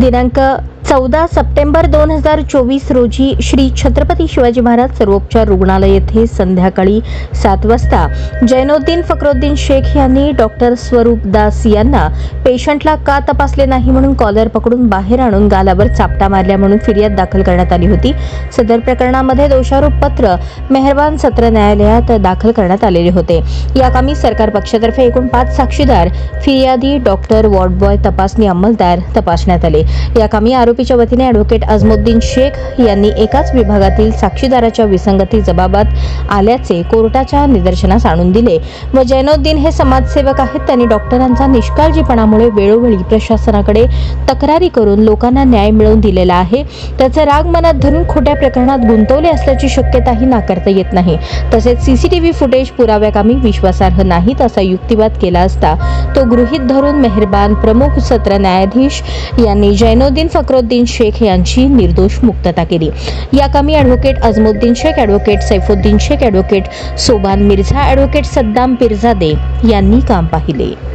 दिनांक चौदा सप्टेंबर दोन हजार चोवीस रोजी श्री छत्रपती शिवाजी महाराज सर्वोपचार रुग्णालय येथे संध्याकाळी सात वाजता जैनोद्दीन फकरुद्दीन शेख यांनी डॉक्टर स्वरूप दास यांना पेशंटला का तपासले नाही म्हणून कॉलर पकडून बाहेर आणून गालावर चापटा मारल्या म्हणून फिर्याद दाखल करण्यात आली होती. सदर प्रकरणामध्ये दोषारोप पत्र मेहरबान सत्र न्यायालयात दाखल करण्यात आलेले होते. या कामी सरकार पक्षातर्फे एकूण पाच साक्षीदार फिर्यादी डॉक्टर वॉर्ड बॉय तपासणी अंमलदार तपासण्यात आले. या कामी आरोपीच्या वतीने ॲडव्होकेट अजमुद्दीन शेख यांनी एकाच विभागातील साक्षीदाराच्या विसंगती जबाबात आल्याचे कोर्टाच्या निदर्शनास आणून दिले. व जैनोद्दीन हे समाजसेवक आहेत. त्यांनी डॉक्टरांचा निष्काळजीपणामुळे वेळोवेळी प्रशासनाकडे तक्रारी करून लोकांना न्याय मिळवून दिलेला आहे. त्याचा राग मनात धरून खोट्या प्रकरणात गुंतवले असल्याची शक्यताही नाकारता येत नाही. तसेच सीसीटीव्ही फुटेज पुराव्याकामी विश्वासार्ह नाहीत असा युक्तिवाद केला असता तो गृहीत धरून मेहरबान प्रमुख सत्र न्यायाधीश यांनी जैनोद्दीन फक्रोद्दीन शेख यांची निर्दोष मुक्तता केली. या कामी advocate Ajmuddin Shaikh advocate Saifuddin Shaikh advocate Soban Mirza advocate Saddam Pirzade यांनी काम पाहिले.